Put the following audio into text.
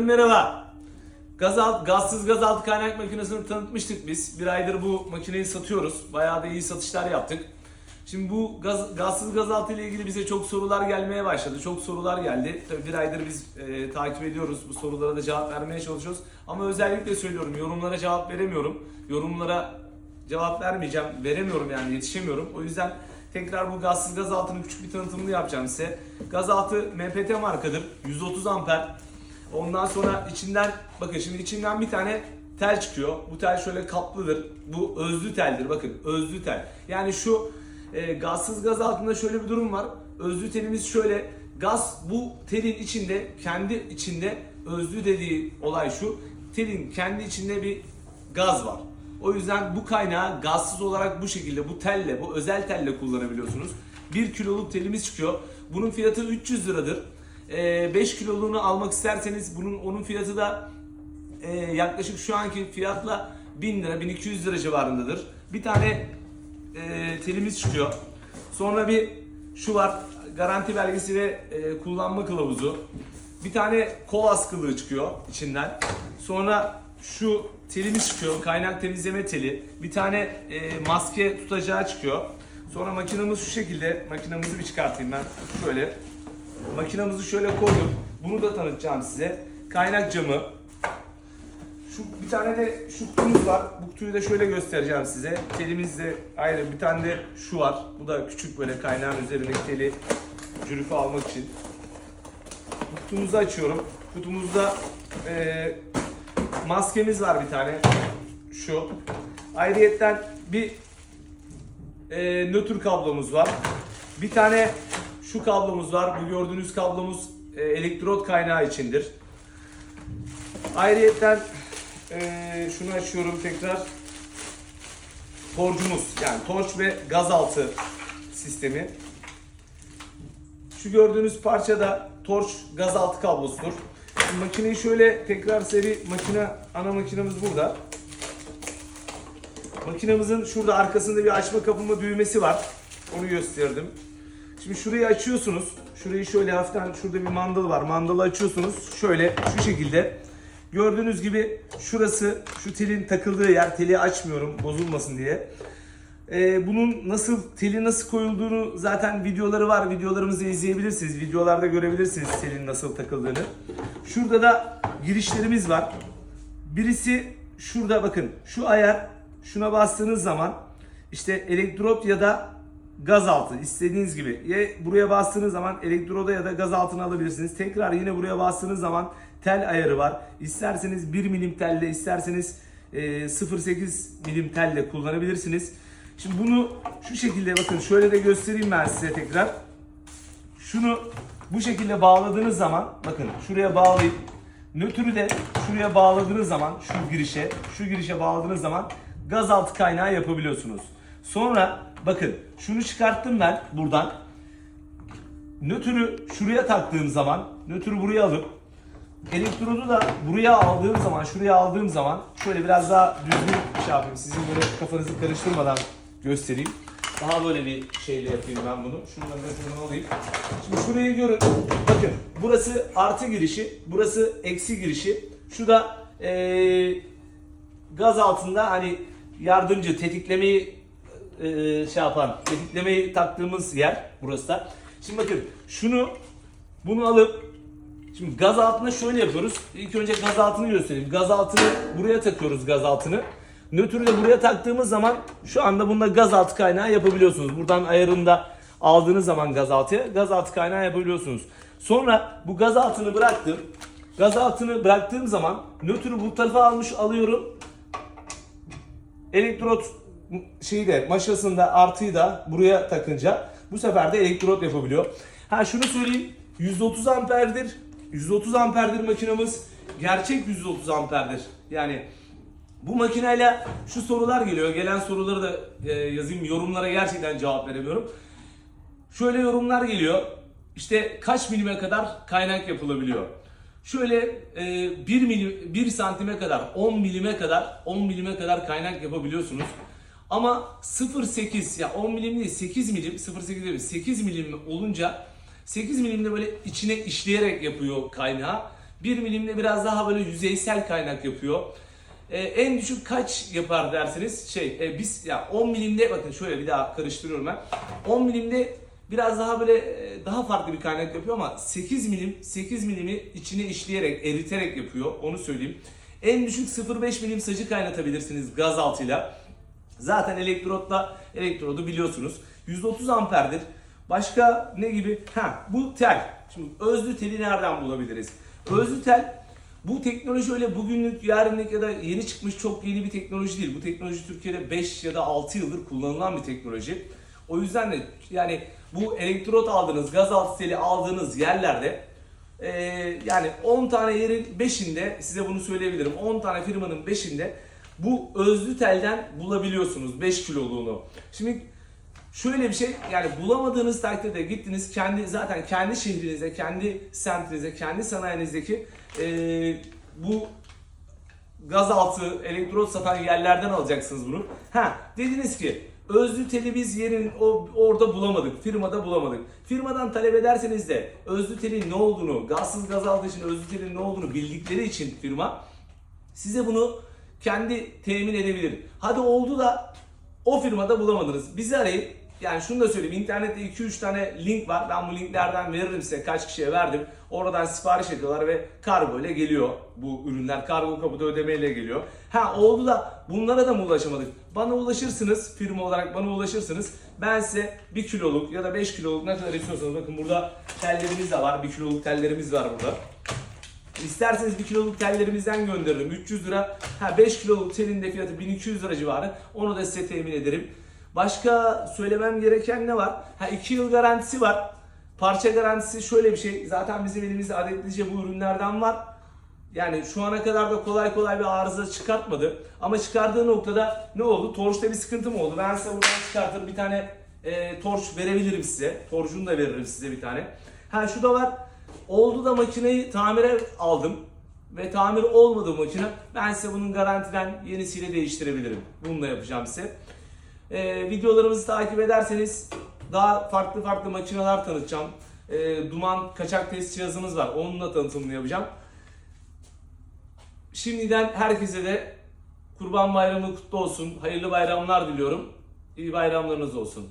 Merhaba. Gazalt, gazsız gazaltı kaynak makinesini tanıtmıştık biz. Bir aydır bu makineyi satıyoruz. Bayağı da iyi satışlar yaptık. Şimdi bu gaz, gazsız gazaltı ile ilgili bize çok sorular gelmeye başladı. Çok sorular geldi. Tabii bir aydır biz e, takip ediyoruz. Bu sorulara da cevap vermeye çalışıyoruz. Ama özellikle söylüyorum yorumlara cevap veremiyorum. Yorumlara cevap vermeyeceğim. Veremiyorum yani yetişemiyorum. O yüzden tekrar bu gazsız gazaltının küçük bir tanıtımını yapacağım size. Gazaltı MPT markadır. 130 amper. Ondan sonra içinden bakın şimdi içinden bir tane tel çıkıyor. Bu tel şöyle kaplıdır. Bu özlü teldir. Bakın özlü tel. Yani şu e, gazsız gaz altında şöyle bir durum var. Özlü telimiz şöyle. Gaz bu telin içinde kendi içinde özlü dediği olay şu. Telin kendi içinde bir gaz var. O yüzden bu kaynağı gazsız olarak bu şekilde bu telle, bu özel telle kullanabiliyorsunuz. 1 kiloluk telimiz çıkıyor. Bunun fiyatı 300 liradır. Ee, 5 kiloluğunu almak isterseniz bunun onun fiyatı da e, yaklaşık şu anki fiyatla 1000 lira 1200 lira civarındadır. Bir tane e, telimiz çıkıyor. Sonra bir şu var garanti belgesi ve e, kullanma kılavuzu. Bir tane kol askılığı çıkıyor içinden. Sonra şu telimiz çıkıyor. Kaynak temizleme teli. Bir tane e, maske tutacağı çıkıyor. Sonra makinamız şu şekilde. Makinamızı bir çıkartayım ben. Şöyle. Makinamızı şöyle koydum. Bunu da tanıtacağım size. Kaynak camı. Şu bir tane de şu kutumuz var. Bu kutuyu da şöyle göstereceğim size. Telimiz de ayrı. Bir tane de şu var. Bu da küçük böyle kaynağın üzerindeki teli cürüfü almak için. Bu Kutumuzu açıyorum. Kutumuzda eee, maskemiz var bir tane. Şu. Ayrıyetten bir eee nötr kablomuz var. Bir tane şu kablomuz var. Bu gördüğünüz kablomuz eee, elektrot kaynağı içindir. Ayrıyetten eee, şunu açıyorum tekrar. Torcumuz yani torç ve gazaltı sistemi. Şu gördüğünüz parça da torç gazaltı kablosudur. Şimdi makineyi şöyle tekrar seri makine ana makinemiz burada. Makinemizin şurada arkasında bir açma kapama düğmesi var. Onu gösterdim. Şimdi şurayı açıyorsunuz. Şurayı şöyle hafiften şurada bir mandal var. Mandalı açıyorsunuz. Şöyle şu şekilde. Gördüğünüz gibi şurası şu telin takıldığı yer. Teli açmıyorum bozulmasın diye. Ee, bunun nasıl teli nasıl koyulduğunu zaten videoları var. Videolarımızı izleyebilirsiniz. Videolarda görebilirsiniz telin nasıl takıldığını. Şurada da girişlerimiz var. Birisi şurada bakın şu ayar şuna bastığınız zaman işte elektrot ya da gaz altı istediğiniz gibi. Ya buraya bastığınız zaman elektroda ya da gaz altına alabilirsiniz. Tekrar yine buraya bastığınız zaman tel ayarı var. İsterseniz 1 milim telle isterseniz e, 0.8 milim telle kullanabilirsiniz. Şimdi bunu şu şekilde bakın şöyle de göstereyim ben size tekrar. Şunu bu şekilde bağladığınız zaman bakın şuraya bağlayıp nötrü de şuraya bağladığınız zaman şu girişe şu girişe bağladığınız zaman gaz altı kaynağı yapabiliyorsunuz. Sonra bakın şunu çıkarttım ben buradan. Nötrü şuraya taktığım zaman nötrü buraya alıp elektrodu da buraya aldığım zaman şuraya aldığım zaman şöyle biraz daha düzgün şey yapayım. Sizin böyle kafanızı karıştırmadan göstereyim. Daha böyle bir şeyle yapayım ben bunu. Şundan nötrünü alayım. Şimdi şurayı görün. Bakın burası artı girişi, burası eksi girişi. Şu da eee, gaz altında hani yardımcı tetiklemeyi eee, şey yapan, tetiklemeyi taktığımız yer burası da. Şimdi bakın şunu bunu alıp Şimdi gaz altına şöyle yapıyoruz. İlk önce gaz altını göstereyim. Gaz altını buraya takıyoruz gaz altını. Nötrü de buraya taktığımız zaman şu anda bunda gaz altı kaynağı yapabiliyorsunuz. Buradan ayarında aldığınız zaman gaz altıya gaz altı kaynağı yapabiliyorsunuz. Sonra bu gaz altını bıraktım. Gaz altını bıraktığım zaman nötrü bu tarafa almış alıyorum. Elektrot şeyi de maşasında artıyı da buraya takınca bu sefer de elektrot yapabiliyor. Ha şunu söyleyeyim. 130 amperdir. 130 amperdir makinamız. Gerçek 130 amperdir. Yani bu makineyle şu sorular geliyor. Gelen soruları da e, yazayım. Yorumlara gerçekten cevap veremiyorum. Şöyle yorumlar geliyor. İşte kaç milime kadar kaynak yapılabiliyor? Şöyle e, 1 milim 1 santime kadar 10 milime kadar 10 milime kadar kaynak yapabiliyorsunuz. Ama 0.8 ya 10 milim değil 8 milim 0.8 değil 8 milim olunca 8 milimde böyle içine işleyerek yapıyor kaynağı 1 milimde biraz daha böyle yüzeysel kaynak yapıyor. Ee, en düşük kaç yapar derseniz şey e, biz ya 10 milimde bakın şöyle bir daha karıştırıyorum ben. 10 milimde biraz daha böyle e, daha farklı bir kaynak yapıyor ama 8 milim 8 milimi içine işleyerek eriterek yapıyor onu söyleyeyim. En düşük 0.5 milim sacı kaynatabilirsiniz gaz altıyla. Zaten elektrotla elektrodu biliyorsunuz. 130 amperdir. Başka ne gibi? Ha bu tel. Şimdi özlü teli nereden bulabiliriz? Özlü tel bu teknoloji öyle bugünlük, yarınlık ya da yeni çıkmış çok yeni bir teknoloji değil. Bu teknoloji Türkiye'de 5 ya da 6 yıldır kullanılan bir teknoloji. O yüzden de yani bu elektrot aldığınız, gaz altı teli aldığınız yerlerde ee, yani 10 tane yerin 5'inde size bunu söyleyebilirim. 10 tane firmanın 5'inde bu özlü telden bulabiliyorsunuz 5 kiloluğunu. Şimdi şöyle bir şey yani bulamadığınız takdirde gittiniz kendi zaten kendi şehrinize, kendi semtinize, kendi sanayinizdeki ee, bu gazaltı, elektrot satan yerlerden alacaksınız bunu. Ha dediniz ki özlü teli biz yerin o, orada bulamadık, firmada bulamadık. Firmadan talep ederseniz de özlü telin ne olduğunu, gazsız gazaltı için özlü telin ne olduğunu bildikleri için firma size bunu kendi temin edebilir. Hadi oldu da o firmada bulamadınız. Bizi arayın. Yani şunu da söyleyeyim. İnternette 2-3 tane link var. Ben bu linklerden veririm size. Kaç kişiye verdim. Oradan sipariş ediyorlar ve kargo ile geliyor bu ürünler. Kargo kapıda ödemeyle geliyor. Ha oldu da bunlara da mı ulaşamadık? Bana ulaşırsınız. Firma olarak bana ulaşırsınız. Ben size 1 kiloluk ya da 5 kiloluk ne kadar istiyorsanız bakın burada tellerimiz de var. 1 kiloluk tellerimiz var burada. İsterseniz 1 kiloluk tellerimizden gönderirim. 300 lira. Ha 5 kiloluk telin de fiyatı 1200 lira civarı. Onu da size temin ederim. Başka söylemem gereken ne var? Ha 2 yıl garantisi var. Parça garantisi şöyle bir şey. Zaten bizim elimizde adetlice bu ürünlerden var. Yani şu ana kadar da kolay kolay bir arıza çıkartmadı. Ama çıkardığı noktada ne oldu? Torçta bir sıkıntı mı oldu? Ben size buradan çıkartır bir tane e, torç verebilirim size. Torcunu da veririm size bir tane. Ha şu da var. Oldu da makineyi tamire aldım. Ve tamir olmadı makine. Ben size bunun garantiden yenisiyle değiştirebilirim. Bunu da yapacağım size. Ee, videolarımızı takip ederseniz daha farklı farklı makineler tanıtacağım. Ee, duman kaçak test cihazımız var. Onunla tanıtımını yapacağım. Şimdiden herkese de Kurban Bayramı kutlu olsun. Hayırlı bayramlar diliyorum. İyi bayramlarınız olsun.